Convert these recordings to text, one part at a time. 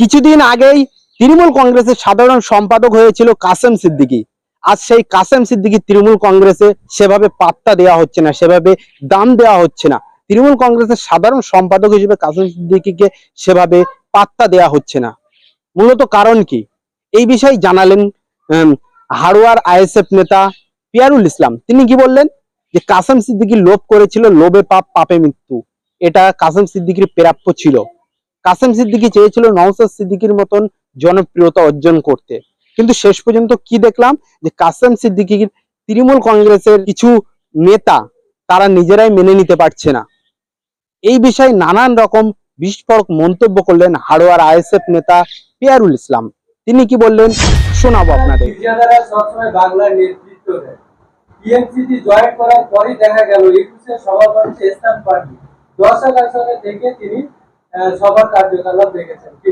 কিছুদিন আগেই তৃণমূল কংগ্রেসের সাধারণ সম্পাদক হয়েছিল কাসেম সিদ্দিকী। আজ সেই কাসেম সিদ্দিকী তৃণমূল কংগ্রেসে সেভাবে পাত্তা দেওয়া হচ্ছে না সেভাবে দাম দেওয়া হচ্ছে না। তৃণমূল কংগ্রেসের সাধারণ সম্পাদক হিসেবে কাসেম সিদ্দিকীকে সেভাবে পাত্তা দেওয়া হচ্ছে না। মূলত কারণ কি? এই বিষয়ে জানালেন উম, হাড়োয়ার আইএসএফ নেতা পিয়ারুল ইসলাম। তিনি কি বললেন? যে কাসেম সিদ্দিকী লোভ করেছিল লোভে পাপ পাপে মৃত্যু। এটা কাসেম সিদ্দিকীর প্রাপ্য ছিল। কাসেম সিদ্দিকি চেয়েছিল নওসাদ সিদ্দিকীর মতন জনপ্রিয়তা অর্জন করতে। কিন্তু শেষ পর্যন্ত কি দেখলাম? যে কাসেম সিদ্দিকির তৃণমূল কংগ্রেসের কিছু নেতা তারা নিজেরাই মেনে নিতে পারছে না। এই বিষয়ে নানান রকম বিস্ফোরক মন্তব্য করলেন হাড়োয়ার আইএসএফ নেতা পিয়ারুল ইসলাম। তিনি কি বললেন? শোনাবো আপনাদের। জয়েন করার পরই দেখা গেল একুশে সভাপতি ইসলাম পার্টি আসনে থেকে তিনি সভার কার্যকলাপ দেখেছেন, কি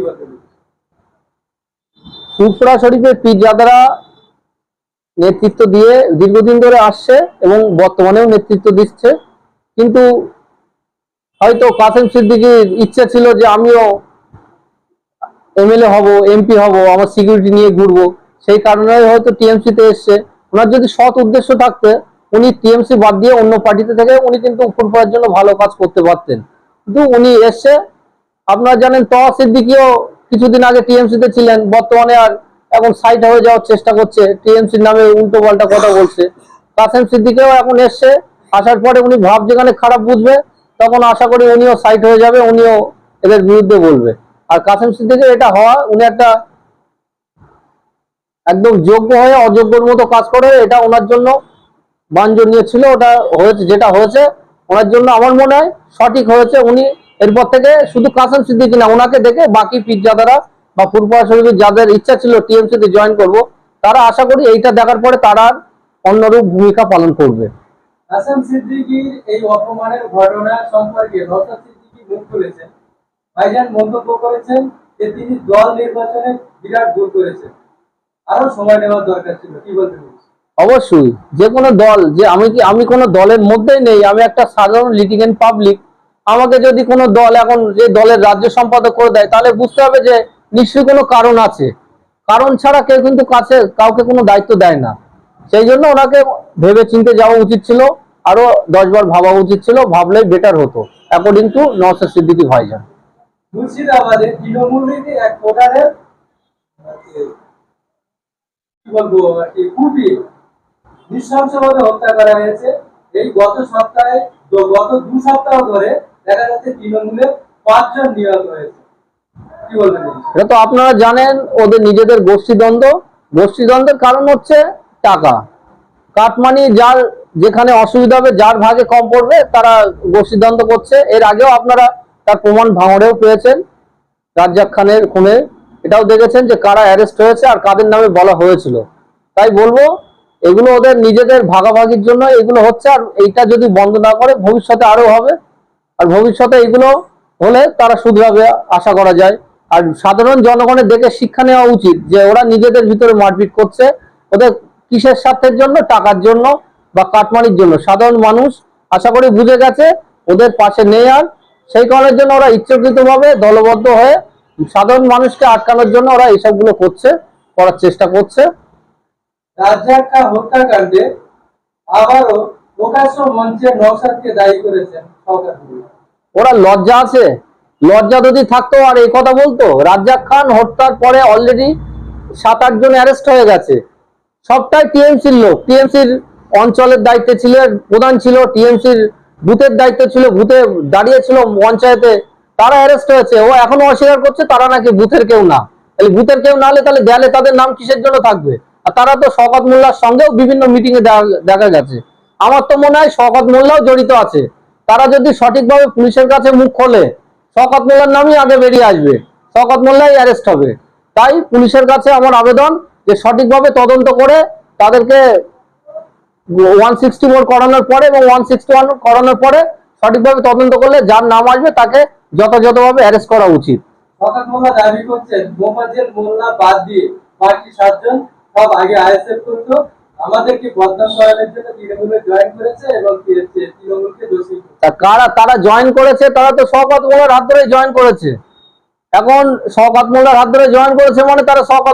শরীফের পীরজাদারা নেতৃত্ব দিয়ে দীর্ঘদিন ধরে আসছে এবং বর্তমানেও নেতৃত্ব দিচ্ছে। কিন্তু হয়তো কাসেম সিদ্দিকির ইচ্ছা ছিল যে আমিও এমএলএ হব, এমপি হব, আমার সিকিউরিটি নিয়ে ঘুরবো। সেই কারণে হয়তো টিএমসি তে এসছে। ওনার যদি সৎ উদ্দেশ্য থাকতে, উনি টিএমসি বাদ দিয়ে অন্য পার্টিতে থেকে উনি কিন্তু ফুরফুরার জন্য ভালো কাজ করতে পারতেন। কিন্তু উনি এসছে আপনারা জানেন তওয়া সিদ্দিকিও কিছুদিন আগে টিএমসি তে ছিলেন, বর্তমানে আর এখন সাইড হয়ে যাওয়ার চেষ্টা করছে। টিএমসির নামে উল্টো পাল্টা কথা বলছে। কাসেম সিদ্দিকিও এখন এসছে, আসার পরে উনি ভাব যেখানে খারাপ বুঝবে, তখন আশা করি উনিও সাইড হয়ে যাবে, উনিও এদের বিরুদ্ধে বলবে। আর কাসেম সিদ্দিকের এটা হওয়া, উনি একটা একদম যোগ্য হয়ে, অযোগ্যর মতো কাজ করে, এটা ওনার জন্য বাঞ্ছনীয় ছিল, ওটা হয়েছে, যেটা হয়েছে, ওনার জন্য আমার মনে হয় সঠিক হয়েছে, উনি এরপর থেকে শুধু কাসেম সিদ্দিকি না ওনাকে দেখে বাকি পিজ্জাদারা বা ফুরফুরা শরীফের যাদের ইচ্ছা ছিল টিএমসি তে জয়েন করব তারা আশা করি এইটা দেখার পরে তারা অন্যরূপ ভূমিকা পালন করবে। হাসান সিদ্দিকীর এই অপমানের ঘটনা সম্পর্কে নওশাদ সিদ্দিকী মুখ খুলেছেন। ভাইজান মন্তব্য করেছেন যে তিনি দল নির্বাচনে বিরাট ভুল করেছেন। আরও সময় নেওয়ার দরকার ছিল কি বলতে অবশ্যই যে কোনো দল যে আমি কি আমি কোনো দলের মধ্যেই নেই আমি একটা সাধারণ লিটিগেন্ট পাবলিক আমাকে যদি কোনো দল এখন যে দলের রাজ্য সম্পাদক করে দেয়, তাহলে বুঝতে হবে যে নিশ্চয়ই কোনো কারণ আছে। কারণ ছাড়া কেউ কিন্তু কাছে, কাউকে কোনো দায়িত্ব দেয় না। সেই জন্য ওনাকে ভেবে চিন্তে যাওয়া উচিত ছিল আরও দশবার ভাবা উচিত ছিল, ভাবলেই বেটার হতো অ্যাকর্ডিং টু নওসাদ সিদ্দিকী ভাইজান। মুর্শিদাবাদে তৃণমূলীতে এক ভোটারের কি বলব কুটি নৃশংসভাবে হত্যা করা হয়েছে। এই গত সপ্তাহে, গত দু সপ্তাহ ধরে দেখা যাচ্ছে তৃণমূলের পাঁচজন নিহত হয়েছে। কি বলবেন? তো আপনারা জানেন, ওদের নিজেদের গোষ্ঠীদ্বন্দ্ব। গোষ্ঠীদ্বন্দ্বের কারণ হচ্ছে টাকা। কাটমানি যার যেখানে অসুবিধা হবে, যার ভাগে কম পড়বে, তারা গোষ্ঠীদ্বন্দ্ব করছে। এর আগেও আপনারা তার প্রমাণ ভাঙড়েও পেয়েছেন, রাজ্জাক খানের খুনে। এটাও দেখেছেন যে কারা অ্যারেস্ট হয়েছে আর কাদের নামে বলা হয়েছিল। তাই বলব, এগুলো ওদের নিজেদের ভাগাভাগির জন্য এগুলো হচ্ছে, আর এইটা যদি বন্ধ না করে ভবিষ্যতে আরও হবে। আর ভবিষ্যতে এগুলো হলে তারা শুধরাবে আশা করা যায়। আর সাধারণ জনগণের দেখে শিক্ষা নেওয়া উচিত যে ওরা নিজেদের ভিতরে মারপিট করছে, ওদের কিসের স্বার্থের জন্য, টাকার জন্য বা কাটমানির জন্য। সাধারণ মানুষ আশা করি বুঝে গেছে, ওদের পাশে নেই আর। সেই কারণের জন্য ওরা ইচ্ছাকৃতভাবে দলবদ্ধ হয়ে সাধারণ মানুষকে আটকানোর জন্য ওরা এইসবগুলো করছে, করার চেষ্টা করছে। রাজ্জাক্কা হত্যাকাণ্ডে আবারও ওরা লজ্জা আছে। লজ্জা যদি থাকতো আর এই কথা বলতো, রাজ্জাক খান হত্যার পরে অলরেডি সাত, আট জন অ্যারেস্ট হয়ে গেছে। সবটাই টিএমসির লোক। টিএমসির অঞ্চলের দায়িত্বে ছিল, প্রধান ছিল টিএমসির বুথের দায়িত্ব ছিল, বুথে দাঁড়িয়ে ছিল পঞ্চায়েতে। তারা অ্যারেস্ট হয়েছে। ও এখনও অস্বীকার করছে, তারা নাকি বুথের কেউ না। বুথের কেউ না হলে তাহলে দেয়ালে তাদের নাম কিসের জন্য থাকবে? আর তারা তো শওকত মোল্লার সঙ্গেও বিভিন্ন মিটিং এ দেখা- দেখা গেছে। আমার তো মনে হয় শওকত মোল্লাও জড়িত আছে। তারা যদি সঠিকভাবে পুলিশের কাছে মুখ খোলে, শওকত মোল্লার নামই আগে বেরিয়ে আসবে। শওকত মোল্লাই অ্যারেস্ট হবে। তাই পুলিশের কাছে আমার আবেদন যে সঠিকভাবে তদন্ত করে তাদেরকে ওয়ান সিক্সটি মোর করানোর পরে এবং ওয়ান সিক্সটি ওয়ান করানোর পরে সঠিকভাবে তদন্ত করলে যার নাম আসবে তাকে যথাযথভাবে অ্যারেস্ট করা উচিত। দাবি করছেন মোল্লা বাদ দিয়ে বাকি সাতজন সব আগে আইএসএফ করতো তারা তো হাত ধরে জয়েন করেছে। এখন মোল্লার হাত ধরে জয়েন মানে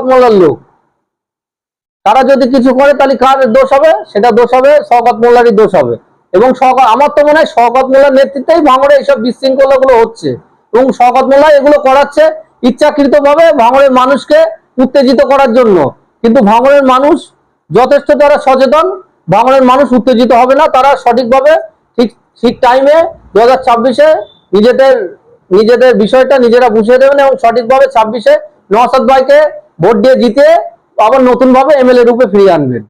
মোল্লার লোক। তারা যদি কিছু করে, তাহলে কার দোষ হবে? সেটা দোষ হবে, শওকত মোল্লারই দোষ হবে। এবং আমার তো মনে হয় শওকত মোল্লার নেতৃত্বেই ভাঙড়ে এইসব বিশৃঙ্খলা গুলো হচ্ছে। এবং শওকত মোল্লা এগুলো করাচ্ছে ইচ্ছাকৃত ভাবে ভাঙড়ের মানুষকে উত্তেজিত করার জন্য। কিন্তু ভাঙড়ের মানুষ যথেষ্ট তারা সচেতন, বাংলার মানুষ উত্তেজিত হবে না, তারা সঠিকভাবে ঠিক ঠিক টাইমে দু হাজার ছাব্বিশে নিজেদের নিজেদের বিষয়টা নিজেরা বুঝিয়ে দেবেন এবং সঠিকভাবে ছাব্বিশে নসাদ ভাইকে ভোট দিয়ে জিতে আবার নতুনভাবে এমএলএ রূপে ফিরিয়ে আনবেন।